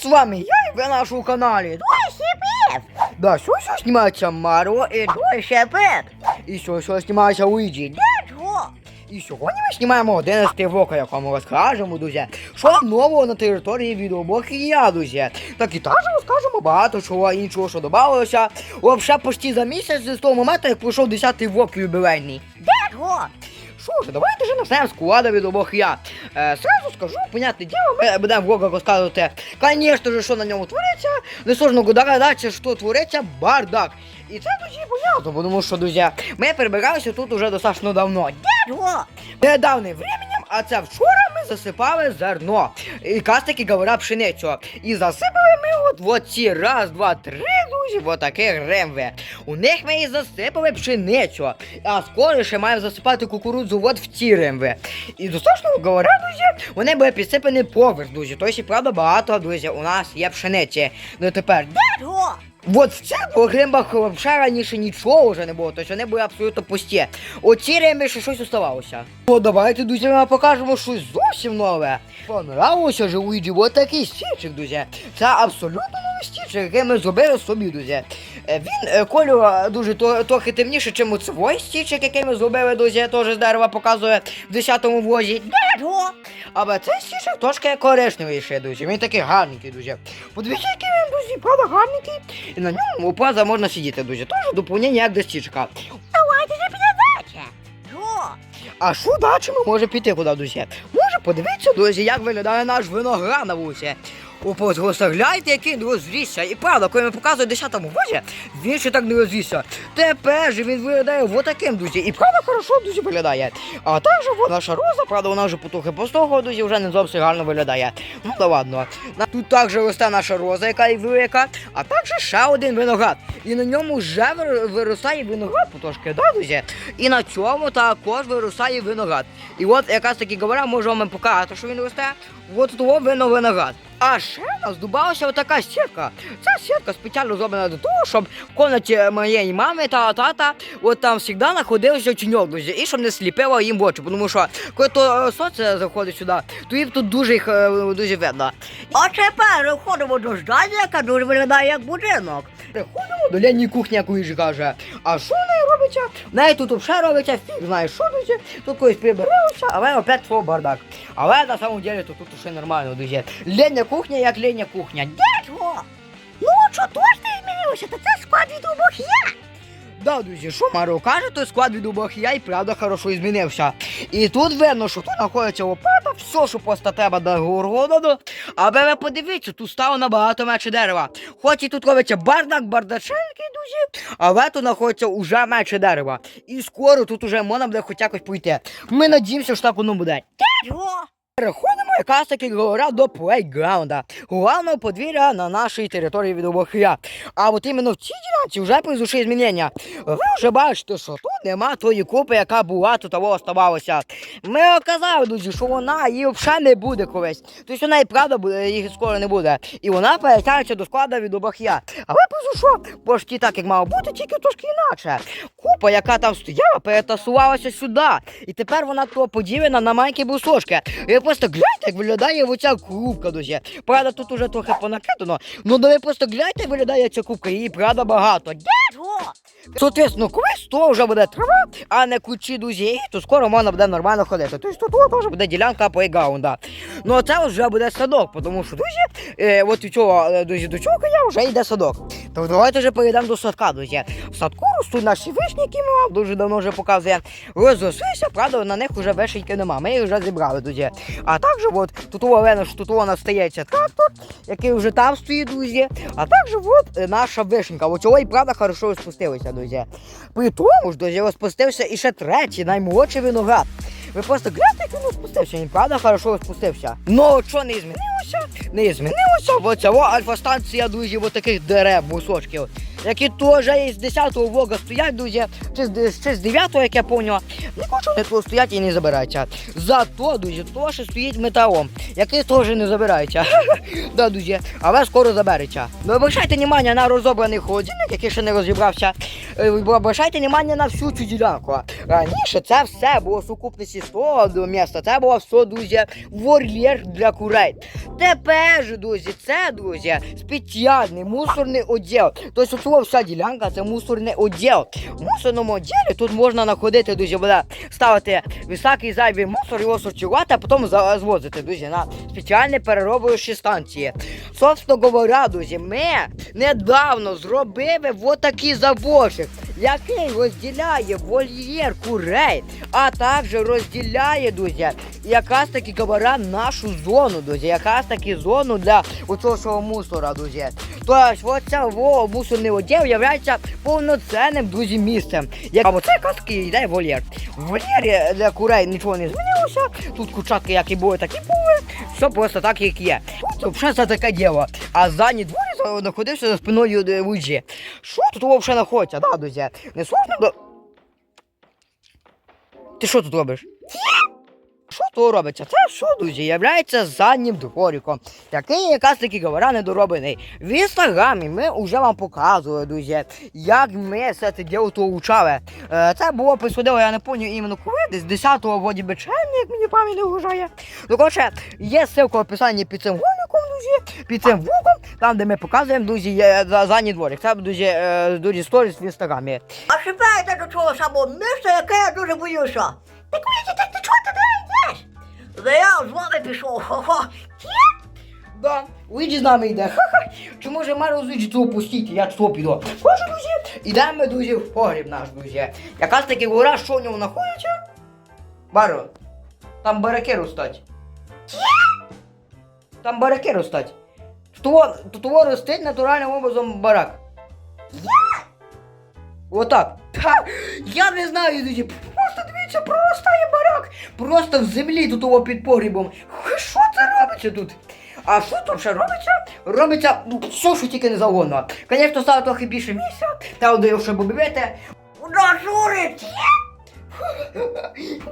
С вами я и вы на нашем канале. Ой, Сіпет! Да, сегодня снимается Маро и Шепет! и сьогодні снимается Уиджи. Чого? І сьогодні ми знімаємо 11 влог, якому розкажемо, друзі, що нового на території відеоблог я, друзі. Так і також розкажемо багато чого іншого, що додалося. Взагалі почти за місяць з того моменту, як пройшов 10-й влог юбілейний. Чого? Що ж, давайте вже почнемо з склада відеоблог я. Е, сразу скажу, понятне діло, ми будемо в влогах розказувати, звісно ж, що на ньому твориться. Несложно догадатися, що твориться бардак. І це дуже понятно, тому що, друзі, ми перебиралися тут уже достатньо давно. Чого? Недавним временем, а це вчора ми засипали зерно. І якраз таки говоря пшеницю. І засипали ми от, от ці раз, два, три, друзі, от такі ремви. У них ми і засипали пшеницю. А скоро ще маємо засипати кукурудзу от в ці ремви. І достатньо говоря, друзі, вони були підсипані поверх, друзі. Тобто, правда, багато, друзі, у нас є пшениці. Ну тепер, Чого? От в цих двох римбах взагалі раніше нічого вже не було, тобто вони були абсолютно пусті. Оці римби ще щось оставалося. Ну давайте, друзі, ми покажемо щось зовсім нове. Понравилося же Уіджі, от такий стічик, друзі. Це абсолютно стічик, який ми зробили собі, друзі. Е, Він е, кольор дуже трохи темніше, ніж цей стічик, який ми зробили, друзі, теж з дерева показує в 10-му влозі. Чого? Але цей стічик трошки коричневіший, друзі. Він такий гарненький, друзі. Подивіться, який він, друзі, правда гарненький. І на ньому правда можна сидіти, друзі. Теж доповнення як до стічка. Давайте же. Чого? А що далі ми можемо піти куди, друзі? Може подивитися, друзі, як виглядає наш виноград на вулиці. О, просто гляньте, який він розрісся. І правда, коли ми показуємо 10-му возі, він ще так не розрісся. Тепер же він виглядає вот таким, друзі. І правда хорошо, друзі, виглядає. А також от наша роза, правда, вона вже потухи постого, друзі, вже не зовсім гарно виглядає. Ну да ладно. Тут також росте наша роза, яка і велика, а також ще один виноград. І на ньому вже вир- виростає виноград потрошки, да, друзі? І на цьому також виростає виноград. І от якраз таки говоря, можу вам показати, що він росте. От того вино виноград. А ще в отака сітка. Ця сітка спеціально зроблена для того, щоб в комнаті моєї мами та тата от там завжди знаходився чиньок, друзі, і щоб не сліпило їм в очі. Тому що коли то е, сонце заходить сюди, то їм тут дуже їх е, дуже видно. А тепер входимо до здання, яка дуже виглядає як будинок. Приходимо до Лені кухні, як їжі каже. А що в В неї тут взагалі робиться фіг знає, що друзі. Тут колись прибиралося, але опять свого бардак. Але на самом деле то тут все нормально, друзі. Лення кухня, як лення кухня. Чого? Ну, що точно змінилося, то це склад від обох я. Да, друзі, що Маро каже, то склад від обох я і правда хорошо змінився. І тут видно, що тут знаходиться лопата, все, що просто треба до горгоду. Аби ви подивіться, тут стало набагато менше дерева. Хоч і тут робиться бардак, бардаченький, друзі, А вето знаходиться уже менше дерева. І скоро тут уже можна буде хоч якось пойти. Ми надіємося, що так воно буде. Переходимо якраз таки говоря до плейграунда, головного подвір'я на нашій території від обохия. А от іменно в цій ділянці вже произошли змінення. Ви вже бачите, що тут нема тої купи, яка була тут того оставалася. Ми казали, друзі, що вона її взагалі не буде колись. Тобто вона і правда буде, їх скоро не буде. І вона перетягнеться до складу від обохия. Але произошло почти так, як мало бути, тільки трошки інакше. Купа, яка там стояла, перетасувалася сюди. І тепер вона то поділена на маленькі брусочки. І просто гляньте, як виглядає оця кубка, друзі. Правда, тут уже трохи понакидано. Ну, ви просто гляньте, виглядає ця кубка, її правда багато. Чого? Соответственно, колись то вже буде трава, а не кучі друзі, то скоро можна буде нормально ходити. Тобто тут теж буде ділянка плейграунда. Ну а це вже буде садок, тому що, друзі, е, от у цього, е, друзі, до цього я вже йде садок. То давайте вже перейдемо до садка, друзі. В садку ростуть наші вишні, які ми вам дуже давно вже показує. Розрослися, правда, на них вже вишеньки нема. Ми їх вже зібрали, друзі. А також от тут у що тут нас стається трактор, який вже там стоїть, друзі. А також от наша вишенька. Цього і правда хорошо розпустилися, друзі. При тому ж, друзі, розпустився і ще третій, наймолодший виноград. Ви просто гляньте, як він розпустився, він правда хорошо розпустився. Ну, що не змінилося? Не змінилося, бо цього альфа-станція, друзі, отаких таких дерев, мусочків. Які теж із 10-го влога стоять, друзі, чи з, чи з 9-го, як я поняв. Нікого тут стоять і не забираються. Зато, друзі, теж стоїть металом, який теж не забирається. да, друзі, але скоро забереться. Обращайте увагу на розобраний холодильник, який ще не розібрався. Е, Обращайте увагу на всю цю ділянку. Раніше це все було в сукупності з того міста. Це було все, друзі, вольєр для курей. Тепер же, друзі, це, друзі, спеціальний мусорний відділ. Тобто цього вся ділянка це мусорний відділ. В мусорному відділі тут можна знаходити, дуже буде ставити високий зайвий мусор, його сортувати, а потім звозити, друзі, на спеціальні переробуючі станції. Собственно говоря, друзі, ми недавно зробили отакий такий заборчик, який розділяє вольєр курей, а також розділяє, друзі, якраз таки говоря, нашу зону, друзі, якраз таки зону для оцього мусора, друзі. Тобто, оця мусорний відділ є повноцінним, друзі, місцем. Як... А оце якраз таки йде вольєр. В вольєрі для курей нічого не змінилося. Тут курчатки, як і були, так і були. Все просто так, як є. Тут взагалі це таке діло. А задній дворі знаходився за спиною е. Що тут взагалі знаходиться, да, друзі? Не сложно до... Ти що тут робиш? Що тут робиться? Це що, друзі, являється заднім двориком, який якраз таки говоря недороблений. В інстаграмі ми вже вам показували, друзі, як ми все це діло учали. Е, Це було присудило, я не пам'ятаю іменно коли, десь 10-го вроді би червня, як мені пам'ять не вважає. Ну, коротше, є ссылка в описанні під цим роликом, друзі, під цим влогом, там, де ми показуємо, друзі, задній дворик. Це, друзі, е, друзі, сторіс в інстаграмі. А шипаєте до того самого місця, яке я дуже боюся. Так ви так ти чого ти туди йдеш? Да я з вами пішов, хо-хо. Да, Луїджі з нами йде. Ха-ха. Чи може Марио з цього пустіть, я цього піду. Хоче, друзі? Ідемо, друзі, в погріб наш, друзі. Якраз таки гора, що в ньому знаходиться? Марио, там бараки ростуть. Там бараки ростуть. Того, того ростить натуральним образом барак. Я? Отак. Та, я не знаю, друзі. Просто дивіться, проростає барак. Просто в землі тут його під погрібом. Що це робиться тут? А що тут ще робиться? Робиться ну, все, що тільки не завгодно. Звісно, стало трохи більше місця, та де ще побивете. Куда журить?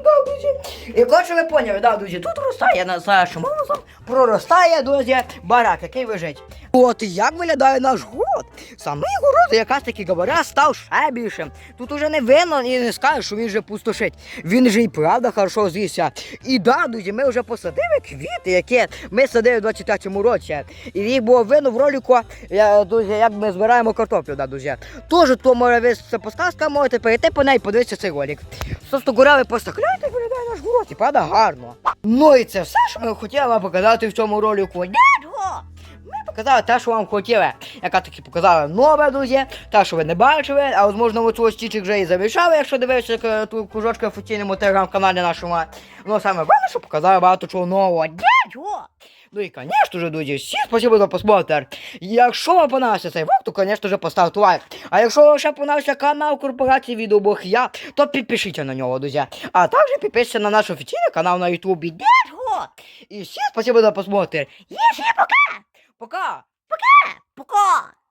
Да, друзі. І коротше ви поняли, да, друзі, тут ростає на нашим образом, проростає, друзі, барак, який лежить. От як виглядає наш город. Самий город, якраз таки говоря, став ще більшим. Тут уже не винно і не скажеш, що він вже пустошить. Він же і правда хорошо звівся. І да, друзі, ми вже посадили квіти, які ми садили в 23-му році. І їх було видно в ролику, я, друзі, як ми збираємо картоплю, да, друзі. Тоже то може ви подсказка, можете перейти по неї, подивитися цей ролик. Просто ви просто гляньте, виглядає наш город, і правда гарно. Ну і це все, що ми хотіли вам показати в цьому ролику. Дядько! Показали те, що вам хотіли. Яка таки показала нове, друзі, те, що ви не бачили, а можливо цього стічик вже і замішали, якщо дивишся е, ту кружочку в офіційному телеграм-каналі нашому. Ну саме головне, що показали багато чого нового. Дядько! Ну і, звісно ж, друзі, всім спасибо за просмотр. Якщо вам понравився цей влог, то, звісно ж, поставте лайк. А якщо вам ще понравився канал корпорації Відеоблог Я, то підпишіться на нього, друзі. А також підпишіться на наш офіційний канал на Ютубі. Дядько! І всім спасибо за просмотр. Є ще пока! Пока! Пока!